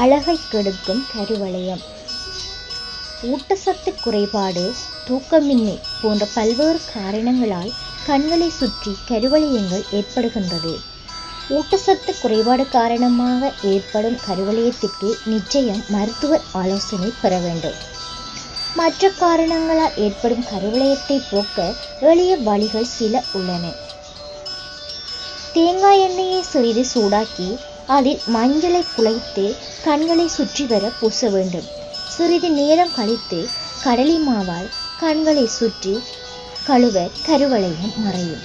அழகை கெடுக்கும் கருவளையம். ஊட்டச்சத்து குறைபாடு தூக்கமின்மை போன்ற பல்வேறு காரணங்களால் கண்களை சுற்றி கருவளையங்கள் ஏற்படுகின்றது. ஊட்டச்சத்து குறைபாடு காரணமாக ஏற்படும் கருவளையத்திற்கு நிச்சயம் மருத்துவர் ஆலோசனை பெற வேண்டும். மற்ற காரணங்களால் ஏற்படும் கருவளையத்தை போக்க எளிய வழிகள் சில உள்ளன. தேங்காய் எண்ணெயை சிறிது சூடாக்கி அதில் மஞ்சளை குழைத்து கண்களை சுற்றி வர பூச வேண்டும். சிறிது நேரம் கழித்து கடலை மாவால் கண்களை சுற்றி கழுவ கருவளையம் மறையும்.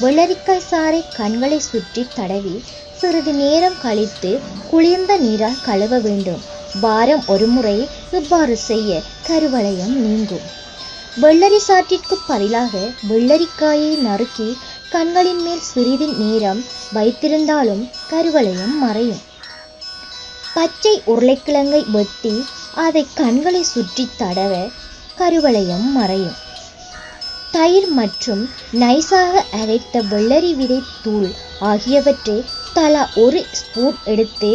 வெள்ளரிக்காய் சாறை கண்களை சுற்றி தடவி சிறிது நேரம் கழித்து குளிர்ந்த நீரால் கழுவ வேண்டும். வாரம் ஒரு முறை இவ்வாறு செய்ய கருவளையம் நீங்கும். வெள்ளரி சாற்றிற்கு பதிலாக வெள்ளரிக்காயை நறுக்கி கண்களின் மேல் சிறிது நேரம் வைத்திருந்தாலும் கருவளையம் மறையும். பச்சை உருளைக்கிழங்கை வெட்டி அதை கண்களை சுற்றி தடவ கருவளையம் மறையும். தயிர் மற்றும் நைஸாக அரைத்த வெள்ளரி விதை தூள் ஆகியவற்றை தலா ஒரு ஸ்பூன் எடுத்து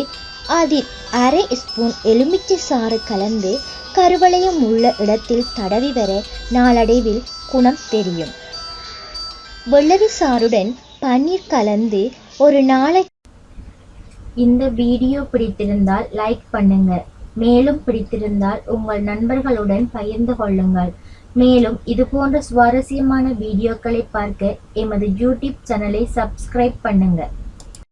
அதில் அரை ஸ்பூன் எலுமிச்சை சாறு கலந்து கருவளையம் உள்ள இடத்தில் தடவி வர நாளடைவில் குணம் தெரியும். வெள்ளரி சாருடன் பன்னீர் கலந்து ஒரு நாளை இந்த வீடியோ பிடித்திருந்தால் லைக் பண்ணுங்க. மேலும் பிடித்திருந்தால் உங்கள் நண்பர்களுடன் பகிர்ந்து கொள்ளுங்கள். மேலும் இது போன்ற சுவாரஸ்யமான வீடியோக்களை பார்க்க எமது யூடியூப் சேனலை சப்ஸ்கிரைப் பண்ணுங்கள்